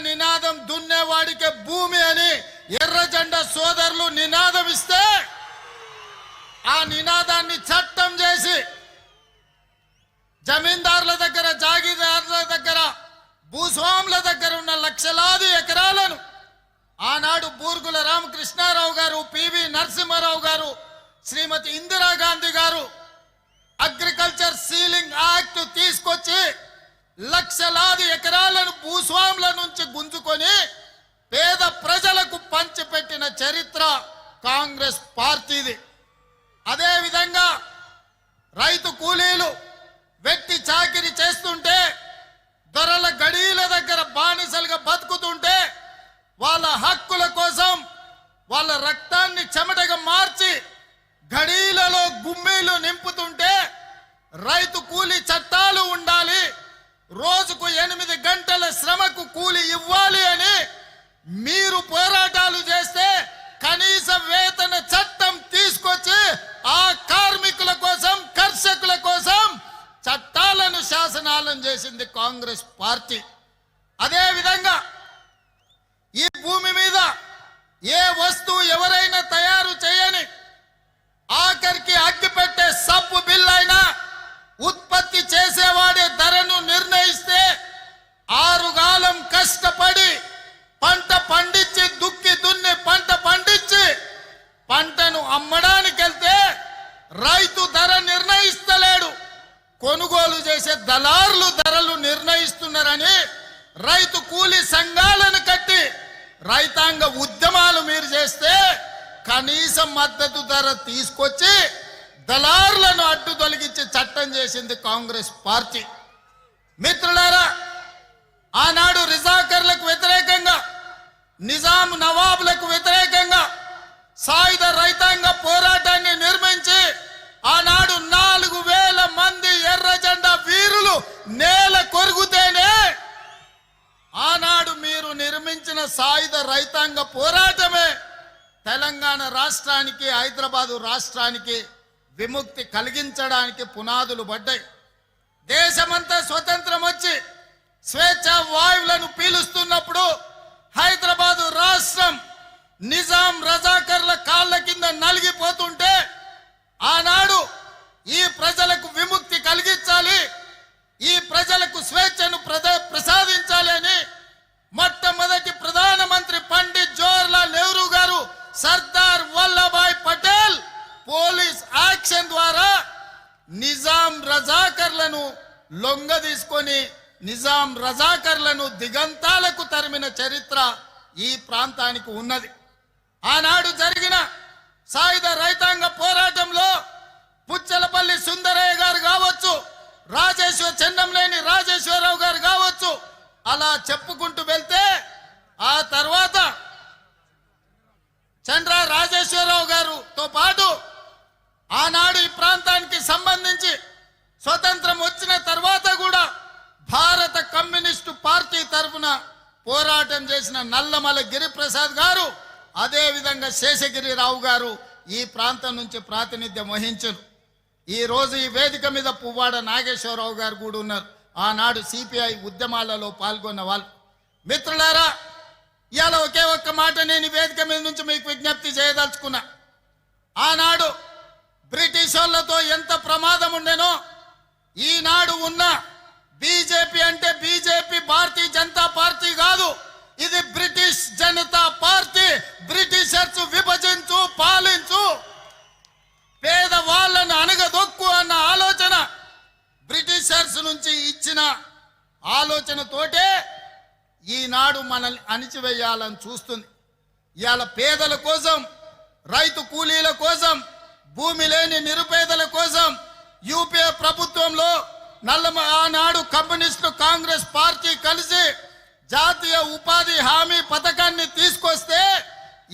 నినాదం దున్నేవాడికే భూమి అని ఎర్రజెండ సోదరులు నినాదం ఇస్తే ఆ నినాదాన్ని చట్టం చేసి జమీందారుల దగ్గర జాగీదారుల దగ్గర భూస్వాముల దగ్గర ఉన్న లక్షలాది ఎకరాలను ఆనాడు బూర్గుల రామకృష్ణారావు గారు పివి నరసింహారావు గారు శ్రీమతి ఇందిరాగాంధీ గారు అగ్రికల్చర్ సీలింగ్ యాక్ట్ తీసుకొచ్చి లక్షలాది ఎకరాలను భూస్వాముల నుంచి గుంజుకొని పేద ప్రజలకు పంచిపెట్టిన చరిత్ర కాంగ్రెస్ పార్టీది. అదేవిధంగా రైతు కూలీలు వ్యక్తి చాకిరి చేస్తుంటే దొరల గడీల దగ్గర బానిసలుగా బతుకుతుంటే వాళ్ళ హక్కుల కోసం వాళ్ళ రక్తాన్ని చెమటగా మార్చి గడీలలో గుమ్మీలు నింపుతుంటే రైతు కూలీ చట్టాలు ఉండాలి రోజుకు ఎనిమిది గంటల శ్రమకు కూలి ఇవ్వాలి అని మీరు పోరాటాలు చేస్తే కనీస వేతన చట్టం తీసుకొచ్చి ఆ కార్మికుల కోసం కర్షకుల కోసం చట్టాలను శాసనాలను చేసింది కాంగ్రెస్ పార్టీ. అదే విధంగా ఈ భూమి మీద ఏ వస్తువు ఎవరైనా తయారు చేయని ఆఖరికి అగ్గి పెట్టే సబ్బు బిల్ అయినా ఉత్పత్తి చేసేవాడే ధరను నిర్ణయిస్తే ఆరుగాలం కష్టపడి పంట పండి దళారులు ధరలు నిర్ణయిస్తున్నారని రైతు కూలి సంఘాలను కట్టి రైతాంగ ఉద్యమాలు మీరు చేస్తే కనీస మద్దతు ధర తీసుకొచ్చి దళారులను అడ్డు తొలగించి చట్టం చేసింది కాంగ్రెస్ పార్టీ. మిత్రుల ఆనాడు రిజాకర్లకు వ్యతిరేకంగా నిజాం నవాబులకు వ్యతిరేకంగా సాయుధ రైతాంగ పోరాటాన్ని నిర్మించి ఆనాడు నాలుగు వేల మంది ఎర్ర జెండా వీరులు నేల కొరుగుతేనే ఆనాడు మీరు నిర్మించిన సాయుధ రైతాంగ పోరాటమే తెలంగాణ రాష్ట్రానికి హైదరాబాదు రాష్ట్రానికి విముక్తి కలిగించడానికి పునాదులు పడ్డాయి. దేశమంతా స్వతంత్రం వచ్చి స్వేచ్ఛ వాయువులను పీలుస్తున్నప్పుడు హైదరాబాదు రాష్ట్రం నిజాం రజాకర్ల కాళ్ళ కింద నలిగిపోతుంటే ఆనాడు ఈ ప్రజలకు విముక్తి కలిగించాలి ఈ ప్రజలకు స్వేచ్ఛను ప్రసాదించాలి అని లొంగ తీసుకొని నిజాం రజాకర్లను దిగంతాలకు తరిమిన చరిత్ర ఈ ప్రాంతానికి ఉన్నది. ఆనాడు జరిగిన సాయుధ రైతాంగ పోరాటంలో పుచ్చలపల్లి సుందరయ్య గారు కావచ్చు రాజేశ్వర చెన్నంలేని రాజేశ్వరరావు గారు కావచ్చు అలా చెప్పుకుంటూ వెళ్తే ఆ తర్వాత చంద్ర రాజేశ్వరరావు గారుతో పాటు ఆనాడు ఈ ప్రాంతానికి సంబంధించి స్వతంత్రం వచ్చిన తర్వాత కూడా భారత కమ్యూనిస్టు పార్టీ తరఫున పోరాటం చేసిన ప్రసాద్ గారు అదే విధంగా శేషగిరిరావు గారు ఈ ప్రాంతం నుంచి ప్రాతినిధ్యం వహించరు. ఈ రోజు ఈ వేదిక మీద పువ్వాడ నాగేశ్వరరావు గారు కూడా ఉన్నారు. ఆనాడు సిపిఐ ఉద్యమాలలో పాల్గొన్న వాళ్ళు. మిత్రులారా ఇవాళ ఒకే ఒక్క మాట నేను వేదిక మీద నుంచి మీకు విజ్ఞప్తి చేయదలుచుకున్నా. ఆనాడు బ్రిటిష్ వాళ్ళతో ఎంత ప్రమాదం ఉండేనో ఈనాడు ఉన్న బీజేపీ అంటే బీజేపీ భారతీయ జనతా పార్టీ కాదు ఇది బ్రిటిష్ జనతా పార్టీ బ్రిటిషర్స్ విభజించు పాలించు పేదవాళ్ళను అనగదొక్కు అన్న ఆలోచన బ్రిటిషర్స్ నుంచి ఇచ్చిన ఆలోచనతోటే ఈనాడు మనల్ని అణచివేయాలని చూస్తుంది. ఇవాళ పేదల కోసం రైతు కూలీల కోసం భూమి లేని నిరుపేదల కోసం యూపీఏ ప్రభుత్వంలో నల్లమ ఆనాడు కమ్యూనిస్టు కాంగ్రెస్ పార్టీ కలిసి జాతీయ ఉపాధి హామీ పథకాన్ని తీసుకొస్తే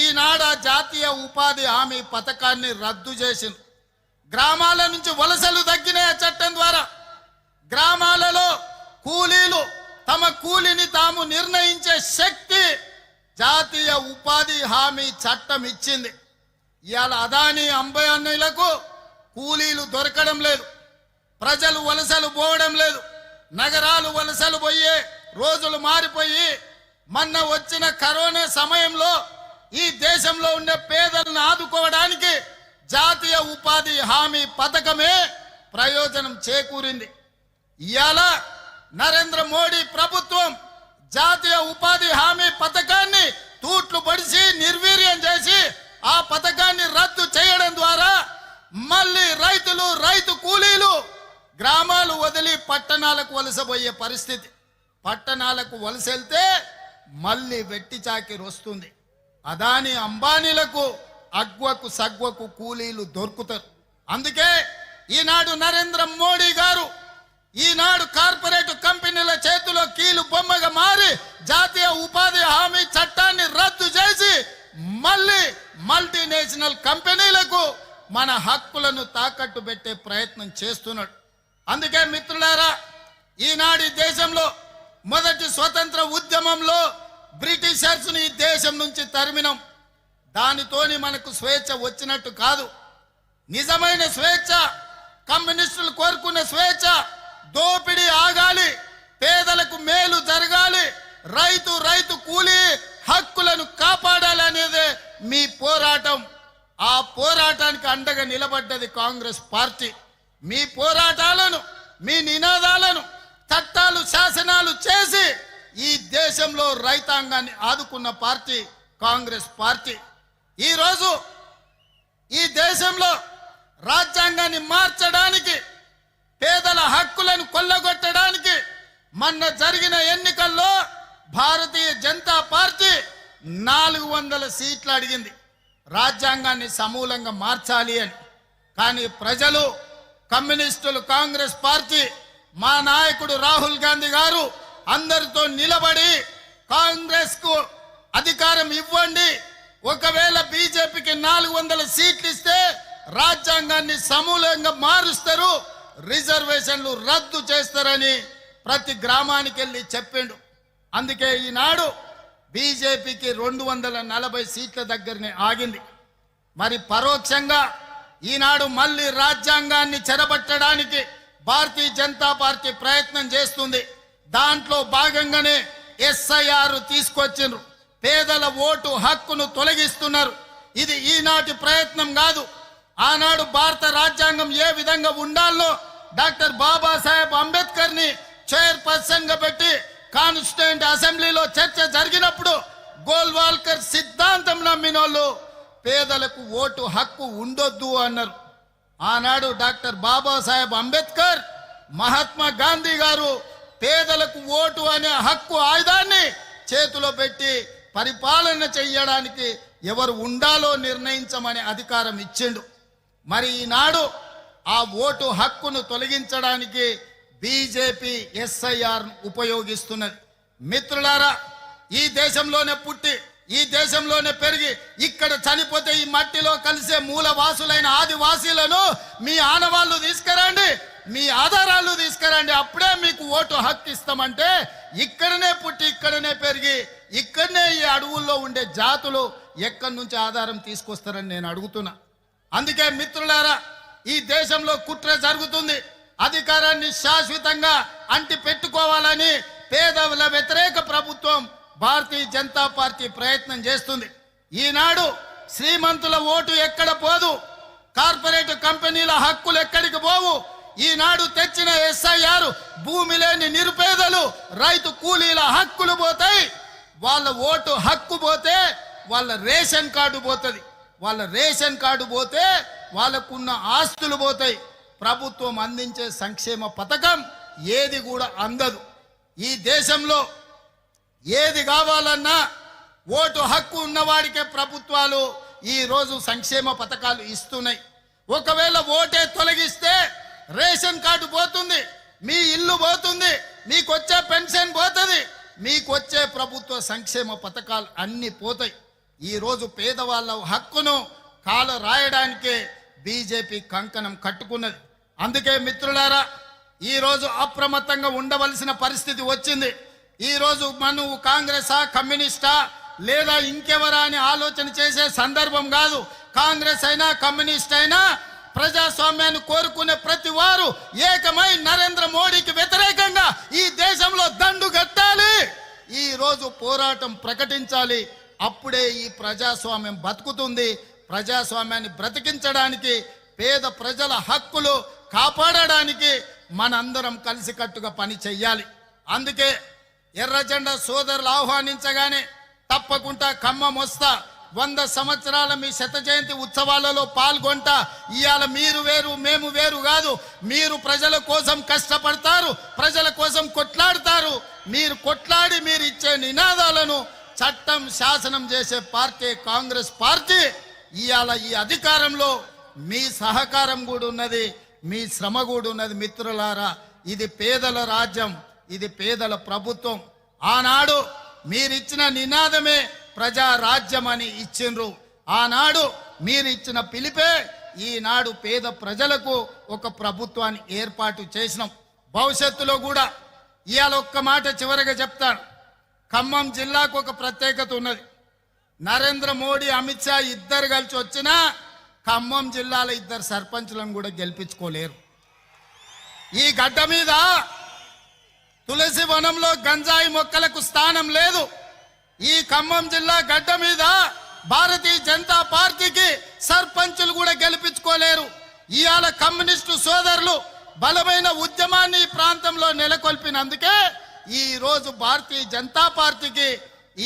ఈనాడు జాతీయ ఉపాధి హామీ పథకాన్ని రద్దు చేసింది. గ్రామాల నుంచి వలసలు తగ్గినాయి ఆ చట్టం ద్వారా. గ్రామాలలో కూలీలు తమ కూలిని తాము నిర్ణయించే శక్తి జాతీయ ఉపాధి హామీ చట్టం ఇచ్చింది. ఇవాళ అదాని అన్నయ్యలకు కూలీలు దొరకడం లేదు. ప్రజలు వలసలు పోవడం లేదు. నగరాలు వలసలు పోయే రోజులు మారిపోయి మొన్న వచ్చిన కరోనా సమయంలో ఈ దేశంలో ఉండే పేదలను ఆదుకోవడానికి జాతీయ ఉపాధి హామీ పథకమే ప్రయోజనం చేకూరింది. ఇవాళ నరేంద్ర మోడీ ప్రభుత్వం జాతీయ ఉపాధి హామీ పథకాన్ని తూట్లు పడిచి నిర్వీర్యం చేసి ఆ పథకాన్ని రద్దు చేయడం ద్వారా మళ్ళీ రైతులు రైతు కూలీలు గ్రామాలు వదిలి పట్టణాలకు వలసపోయే పరిస్థితి. పట్టణాలకు వలస వెళ్తే మళ్ళీ వెట్టి చాకిరి వస్తుంది. అదాని అంబానీలకు అగ్వకు సగ్వకు కూలీలు దొరుకుతారు. అందుకే ఈనాడు నరేంద్ర మోడీ గారు ఈనాడు కార్పొరేట్ కంపెనీల చేతిలో కీలు బొమ్మగా మారి జాతీయ ఉపాధి హామీ చట్టాన్ని రద్దు చేసి మళ్ళీ మల్టీనేషనల్ కంపెనీలకు మన హక్కులను తాకట్టు పెట్టే ప్రయత్నం చేస్తున్నాడు. అందుకే మిత్రులారా ఈనాడు దేశంలో మొదటి స్వతంత్ర ఉద్యమంలో బ్రిటిషర్స్ని ఈ దేశం నుంచి తరిమినం. దానితోని మనకు స్వేచ్ఛ వచ్చినట్టు కాదు. నిజమైన స్వేచ్ఛ కమ్యూనిస్టులు కోరుకున్న స్వేచ్ఛ దోపిడీ ఆగాలి పేదలకు మేలు జరగాలి రైతు రైతు కూలి హక్కులను కాపాడాలనేదే మీ పోరాటం. ఆ పోరాటానికి అండగా నిలబడ్డది కాంగ్రెస్ పార్టీ. మీ పోరాటాలను మీ నినాదాలను చట్టాలు శాసనాలు చేసి ఈ దేశంలో రైతాంగాన్ని ఆదుకున్న పార్టీ కాంగ్రెస్ పార్టీ. ఈరోజు ఈ దేశంలో రాజ్యాంగాన్ని మార్చడానికి పేదల హక్కులను కొల్లగొట్టడానికి మొన్న జరిగిన ఎన్నికల్లో భారతీయ జనతా పార్టీ నాలుగు వందల సీట్లు అడిగింది. రాజ్యాంగాన్ని సమూలంగా మార్చాలి అని. కానీ ప్రజలు కమ్యూనిస్టులు కాంగ్రెస్ పార్టీ మా నాయకుడు రాహుల్ గాంధీ గారు అందరితో నిలబడి కాంగ్రెస్కు అధికారం ఇవ్వండి. ఒకవేళ బీజేపీకి నాలుగు వందల సీట్లు ఇస్తే రాజ్యాంగాన్ని సమూలంగా మారుస్తారు. రిజర్వేషన్లు రద్దు చేస్తారని ప్రతి గ్రామానికి వెళ్ళి చెప్పిండు. అందుకే ఈనాడు బీజేపీకి రెండు వందల నలభై సీట్ల దగ్గరనే ఆగింది. మరి పరోక్షంగా ఈనాడు మళ్ళీ రాజ్యాంగాన్ని చెరబట్టడానికి భారతీయ జనతా పార్టీ ప్రయత్నం చేస్తుంది. దాంట్లో భాగంగానే ఎస్ఐఆర్ తీసుకొచ్చిండ్రు. పేదల ఓటు హక్కును తొలగిస్తున్నారు. ఇది ఈనాటి ప్రయత్నం కాదు. ఆనాడు భారత రాజ్యాంగం ఏ విధంగా ఉండాలో డాక్టర్ బాబాసాహెబ్ అంబేద్కర్ని చైర్పర్సన్గా పెట్టి కాన్స్టిట్యూంట్ అసెంబ్లీలో చర్చ జరిగినప్పుడు గోల్వాల్కర్ సిద్ధాంతం నమ్మినోళ్ళు పేదలకు ఓటు హక్కు ఉండొద్దు అన్నారు. ఆనాడు డాక్టర్ బాబాసాహెబ్ అంబేద్కర్ మహాత్మా గాంధీ గారు పేదలకు ఓటు అనే హక్కు ఆయుధాన్ని చేతిలో పెట్టి పరిపాలన చెయ్యడానికి ఎవరు ఉండాలో నిర్ణయించమని అధికారం ఇచ్చిండు. మరి ఈనాడు ఆ ఓటు హక్కును తొలగించడానికి బీజేపీ ఎస్ఐఆర్ ఉపయోగిస్తున్నది. మిత్రులారా ఈ దేశంలోనే పుట్టి ఈ దేశంలోనే పెరిగి ఇక్కడ చనిపోతే ఈ మట్టిలో కలిసే మూలవాసులైన ఆదివాసీలను మీ ఆనవాళ్ళు తీసుకురండి మీ ఆధారాలు తీసుకురండి. అప్పుడే మీకు ఓటు హక్కు ఇస్తామంటే ఇక్కడనే పుట్టి ఇక్కడనే పెరిగి ఇక్కడనే ఈ అడవుల్లో ఉండే జాతులు ఎక్కడి నుంచి ఆధారం తీసుకొస్తారని నేను అడుగుతున్నా. అందుకే మిత్రులారా ఈ దేశంలో కుట్ర జరుగుతుంది. అధికారాన్ని శాశ్వతంగా అంటి పెట్టుకోవాలని పేదవుల వ్యతిరేక ప్రభుత్వం భారతీయ జనతా పార్టీ ప్రయత్నం చేస్తుంది. ఈనాడు శ్రీమంతుల ఓటు ఎక్కడ పోదు? కార్పొరేట్ కంపెనీల హక్కులు ఎక్కడికి పోవు? ఈనాడు తెచ్చిన ఎస్ఐఆర్ భూమి లేని నిరుపేదలు రైతు కూలీల హక్కులు పోతాయి. వాళ్ళ ఓటు హక్కు పోతే వాళ్ళ రేషన్ కార్డు పోతుంది. వాళ్ళ రేషన్ కార్డు పోతే వాళ్ళకున్న ఆస్తులు పోతాయి. ప్రభుత్వం అందించే సంక్షేమ పథకం ఏది కూడా అందదు. ఈ దేశంలో ఏది కావాలన్నా ఓటు హక్కు ఉన్నవాడికే ప్రభుత్వాలు ఈరోజు సంక్షేమ పథకాలు ఇస్తున్నాయి. ఒకవేళ ఓటే తొలగిస్తే రేషన్ కార్డు పోతుంది. మీ ఇల్లు పోతుంది. మీకు వచ్చే పెన్షన్ పోతుంది. మీకు వచ్చే ప్రభుత్వ సంక్షేమ పథకాలు అన్నీ పోతాయి. ఈరోజు పేదవాళ్ళ హక్కును కాల రాయడానికే బీజేపీ కంకణం కట్టుకున్నది. అందుకే మిత్రులారా ఈ రోజు అప్రమత్తంగా ఉండవలసిన పరిస్థితి వచ్చింది. ఈరోజు మనం కాంగ్రెసా కమ్యూనిస్టా లేదా ఇంకెవరా అని ఆలోచన చేసే సందర్భం కాదు. కాంగ్రెస్ అయినా కమ్యూనిస్ట్ అయినా ప్రజాస్వామ్యాన్ని కోరుకునే ప్రతి వారు ఏకమై నరేంద్ర మోడీకి వ్యతిరేకంగా ఈ దేశంలో దండు కట్టాలి. ఈరోజు పోరాటం ప్రకటించాలి. అప్పుడే ఈ ప్రజాస్వామ్యం బతుకుతుంది. ప్రజాస్వామ్యాన్ని బ్రతికించడానికి పేద ప్రజల హక్కులు కాపాడడానికి మనందరం కలిసికట్టుగా పని చెయ్యాలి. అందుకే ఎర్రజెండా సోదరులు ఆహ్వానించగానే తప్పకుండా ఖమ్మం వస్తా. వంద సంవత్సరాల మీ శత జయంతి ఉత్సవాలలో పాల్గొంటా. ఇవాళ మీరు వేరు మేము వేరు కాదు. మీరు ప్రజల కోసం కష్టపడతారు ప్రజల కోసం కొట్లాడతారు. మీరు కొట్లాడి మీరు ఇచ్చే నినాదాలను చట్టం శాసనం చేసే పార్టీ కాంగ్రెస్ పార్టీ ఇవాళ ఈ అధికారంలో మీ సహకారం కూడా ఉన్నది మీ శ్రమ కూడా ఉన్నది మిత్రులారా. ఇది పేదల రాజ్యం ఇది పేదల ప్రభుత్వం. ఆనాడు మీరిచ్చిన నినాదమే ప్రజా రాజ్యం అని ఇచ్చిండ్రు. ఆనాడు మీరిచ్చిన పిలిపే ఈనాడు పేద ప్రజలకు ఒక ప్రభుత్వాన్ని ఏర్పాటు చేసినాం. భవిష్యత్తులో కూడా ఇవాళ ఒక్క మాట చివరిగా చెప్తాను. ఖమ్మం జిల్లాకు ఒక ప్రత్యేకత ఉన్నది. నరేంద్ర మోడీ అమిత్ షా ఇద్దరు కలిసి వచ్చినా ఖమ్మం జిల్లాలో ఇద్దరు సర్పంచులను కూడా గెలిపించుకోలేరు. ఈ గడ్డ మీద తులసి వనంలో గంజాయి మొక్కలకు స్థానం లేదు. ఈ ఖమ్మం జిల్లా గడ్డ మీద భారతీయ జనతా పార్టీకి సర్పంచులు కూడా గెలిపించుకోలేరు. ఇవాళ కమ్యూనిస్టు సోదరులు బలమైన ఉద్యమాన్ని ఈ ప్రాంతంలో నెలకొల్పినందుకే ఈరోజు భారతీయ జనతా పార్టీకి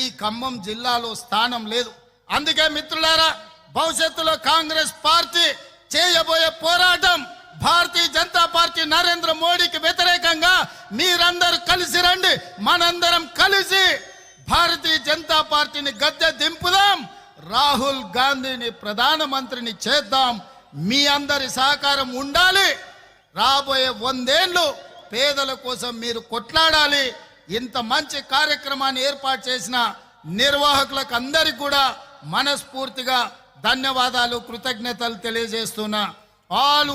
ఈ ఖమ్మం జిల్లాలో స్థానం లేదు. అందుకే మిత్రులారా భవిష్యత్తులో కాంగ్రెస్ పార్టీ చేయబోయే పోరాటం భారతీయ జనతా పార్టీ నరేంద్ర మోడీకి వ్యతిరేకంగా మీరందరూ కలిసి రండి మనందరం కలిసి భారతీయ జనతా పార్టీని గద్దె దింపుదాం రాహుల్ గాంధీని ప్రధానమంత్రిని చేద్దాం. మీ అందరి సహకారం ఉండాలి. రాబోయే వందేళ్ళు పేదల కోసం మీరు కొట్లాడాలి. ఇంత మంచి కార్యక్రమాన్ని ఏర్పాటు చేసిన నిర్వాహకులకు అందరికి కూడా మనస్ఫూర్తిగా ధన్యవాదాలు కృతజ్ఞతలు తెలియజేస్తున్నా. All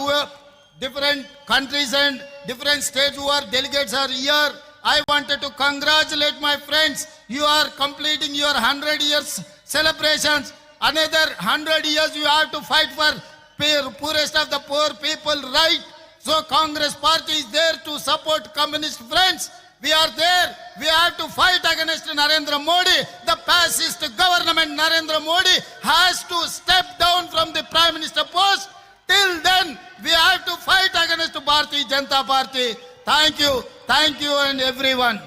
different countries and different state are delegates are here I wanted to congratulate my friends you are completing your hundred years celebrations another hundred years you have to fight for poorest of the poor people right So Congress party is there to support communist friends. We are there. We have to fight against Narendra Modi. The fascist government Narendra Modi has to step down from the prime minister post. Till then, we have to fight against Bharatiya Janata Party. Thank you. Thank you and everyone.